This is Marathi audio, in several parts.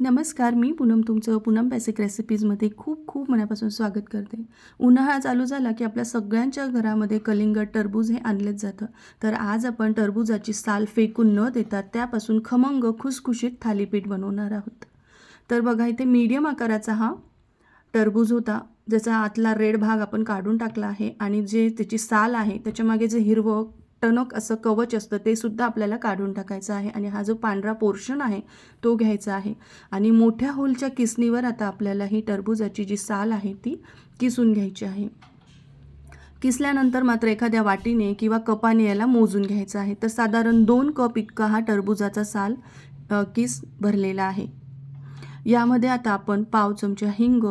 नमस्कार मी पूनम तुमचं पूनम बेसिक रेसिपीजमध्ये खूप खूप मनापासून स्वागत करते. उन्हाळा चालू झाला की आपल्या सगळ्यांच्या घरामध्ये कलिंगड टरबूज हे आणलेच जातं. तर आज आपण टरबूजाची साल फेकून न देता त्यापासून खमंग खुसखुशीत थालीपीठ बनवणार आहोत. तर बघा इथे मीडियम आकाराचा हा टरबूज होता ज्याचा आतला रेड भाग आपण काढून टाकला आहे आणि जे त्याची साल आहे त्याच्यामागे जे हिरवं टणक असं कवच असतं ते सुद्धा आपल्याला काढून टाकायचं आहे. आणि हा जो पांढरा पोर्शन आहे तो घ्यायचा आहे. आणि मोठ्या होलच्या किसणीवर आता आपल्याला ही टरबूजाची जी साल आहे ती किसून घ्यायची आहे. किसल्यानंतर मात्र एखाद्या वाटीने किंवा कपाने याला मोजून घ्यायचं आहे. तर साधारण दोन कप इतका हा टरबूजाचा साल किस भरलेला आहे. यामध्ये आता आपण पाव चमचा हिंग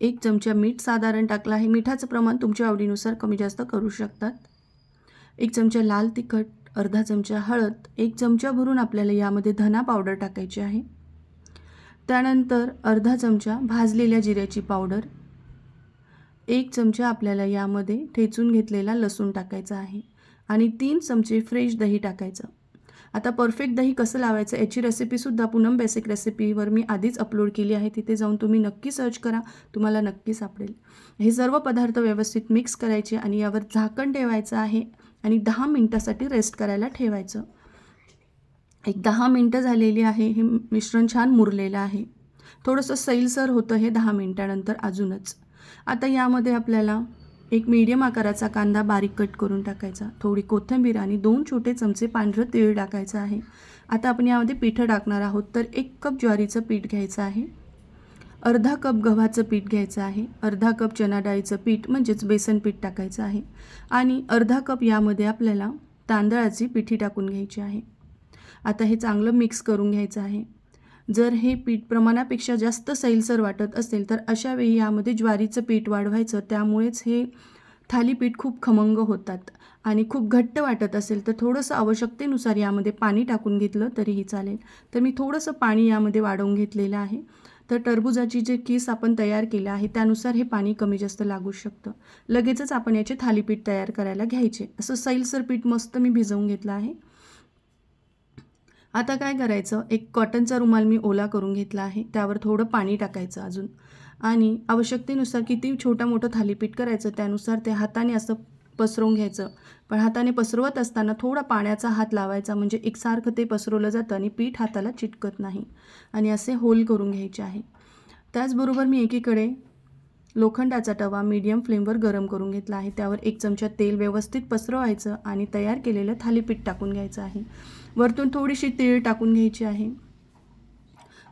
एक चमचा मीठ साधारण टाकलं आहे. मिठाचं प्रमाण तुमच्या आवडीनुसार कमी जास्त करू शकतात. एक चमचा लाल तिखट अर्धा चमचा हळद एक चमचा भरून आपल्याला यामध्ये धना पावडर टाकायची आहे. त्यानंतर अर्धा चमचा भाजलेल्या जिऱ्याची पावडर एक चमचा आपल्याला यामध्ये ठेचून घेतलेला लसूण टाकायचा आहे आणि तीन चमचे फ्रेश दही टाकायचं. आता परफेक्ट दही कसं लावायचं याची रेसिपीसुद्धा पूनम बेसिक रेसिपीवर मी आधीच अपलोड केली आहे. तिथे जाऊन तुम्ही नक्की सर्च करा तुम्हाला नक्की सापडेल. हे सर्व पदार्थ व्यवस्थित मिक्स करायचे आणि यावर झाकण ठेवायचं आहे. आणि दहा मिनटासाठी रेस्ट करायला ठेवायचं. एक दहा मिनटं झालेली आहे हे मिश्रण छान मुरलेलं आहे. थोडंसं सैलसर होतं हे दहा मिनटानंतर अजूनच. आता यामध्ये आपल्याला एक मीडियम आकाराचा कांदा बारीक कट करून टाकायचा. थोडी कोथिंबीर आणि दोन छोटे चमचे पांढरं तीळ टाकायचं आहे. आता आपण यामध्ये पिठं टाकणार आहोत तर एक कप ज्वारीचं पीठ घ्यायचं आहे. अर्धा कप गव्हाचं पीठ घ्यायचं आहे. अर्धा कप चना डाळीचं पीठ म्हणजेच बेसन पीठ टाकायचं आहे. आणि अर्धा कप यामध्ये आपल्याला तांदळाची पिठी टाकून घ्यायची आहे. आता हे चांगलं मिक्स करून घ्यायचं आहे. जर हे पीठ प्रमाणापेक्षा जास्त सैलसर वाटत असेल तर अशा वेळी यामध्ये ज्वारीचं पीठ वाढवायचं. त्यामुळेच हे थालीपीठ खूप खमंग होतात आणि खूप घट्ट वाटत असेल तर थोडंसं आवश्यकतेनुसार यामध्ये पाणी टाकून घेतलं तरीही चालेल. तर मी थोडंसं पाणी यामध्ये वाढवून घेतलेलं आहे. तर टरबूजाची जे किस आपण तयार केलं आहे त्यानुसार हे पाणी कमी जास्त लागू शकतं. लगेचच आपण याचे थालीपीठ तयार करायला घ्यायचे. असं सैलसर पीठ मस्त मी भिजवून घेतलं आहे. आता काय करायचं? एक कॉटनचा रुमाल मी ओला करून घेतला आहे. त्यावर थोडं पाणी टाकायचं अजून. आणि आवश्यकतेनुसार किती छोटं मोठं थालीपीठ करायचं त्यानुसार ते हाताने असं पसरवून घ्यायचं. पण हाताने पसरवत असताना थोडा पाण्याचा हात लावायचा म्हणजे एकसारखं ते पसरवलं जातं आणि पीठ हाताला चिटकत नाही. आणि असे होल करून घ्यायचे आहे. त्याचबरोबर मी एकीकडे लोखंडाचा तवा मीडियम फ्लेमवर गरम करून घेतला आहे. त्यावर एक चमचा तेल व्यवस्थित पसरवायचं आणि तयार केलेलं थालीपीठ टाकून घ्यायचं आहे. वरतून थोडीशी तीळ टाकून घ्यायची आहे.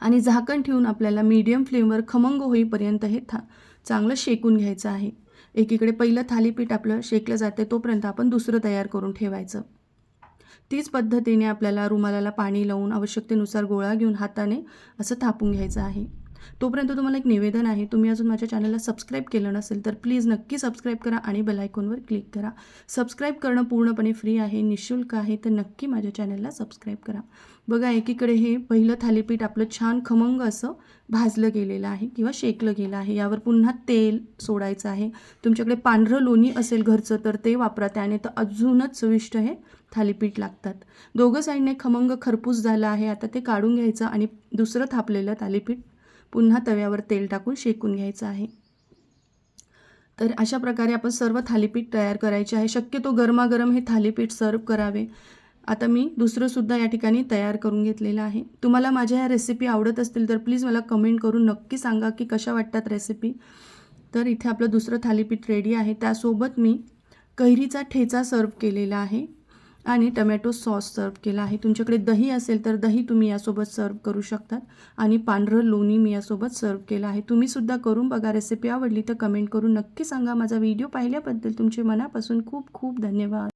आणि झाकण ठेवून आपल्याला मीडियम फ्लेमवर खमंग होईपर्यंत हे था चांगलं शेकून घ्यायचं आहे. एकीकडे पहिलं थालीपीठ आपलं शेकलं जाते तोपर्यंत आपण दुसरं तयार करून ठेवायचं. तीच पद्धतीने आपल्याला रुमालाला पाणी लावून आवश्यकतेनुसार गोळा घेऊन हाताने असं थापून घ्यायचं आहे. तोपर्यंत तुम्हाला एक निवेदन आहे तुम्ही अजून माझ्या चॅनलला सबस्क्राईब केलं नसेल तर प्लीज नक्की सबस्क्राईब करा आणि बेलायकॉनवर क्लिक करा. सबस्क्राईब करणं पूर्णपणे फ्री आहे निशुल्क आहे तर नक्की माझ्या चॅनलला सबस्क्राईब करा. बघा एकीकडे हे पहिलं थालीपीठ आपलं छान खमंग असं भाजलं गेलेलं आहे किंवा शेकलं गेलं आहे. यावर पुन्हा तेल सोडायचं आहे. तुमच्याकडे पांढरं लोणी असेल घरचं तर ते वापरा. त्याने तर अजूनच चविष्ट हे थालीपीठ लागतात. दोघं साईडने खमंग खरपूस झालं आहे. आता ते काढून घ्यायचं आणि दुसरं थापलेलं थालीपीठ पुन्हा तव्यावर तेल टाकून शेकून घ्यायचं आहे. तर अशा प्रकारे आपण सर्व थालीपीठ तयार करायचे आहे. शक्यतो गरमागरम हे थालीपीठ सर्व करावे. आता मी दुसरंसुद्धा या ठिकाणी तयार करून घेतलेलं आहे. तुम्हाला माझ्या ह्या रेसिपी आवडत असतील तर प्लीज मला कमेंट करून नक्की सांगा की कशा वाटतात रेसिपी तर इथे आपलं दुसरं थालीपीठ रेडी आहे. त्यासोबत मी कैरीचा ठेचा सर्व केलेला आहे. आणि टमॅटो सॉस सर्व केला आहे. तुमच्याकडे दही असेल तर दही तुम्ही यासोबत सर्व करू शकतात. आणि पांढरं लोणी मी यासोबत सर्व केलं आहे. तुम्हीसुद्धा करून बघा. रेसिपी आवडली तर कमेंट करून नक्की सांगा. माझा व्हिडिओ पाहिल्याबद्दल तुमचे मनापासून खूप खूप धन्यवाद.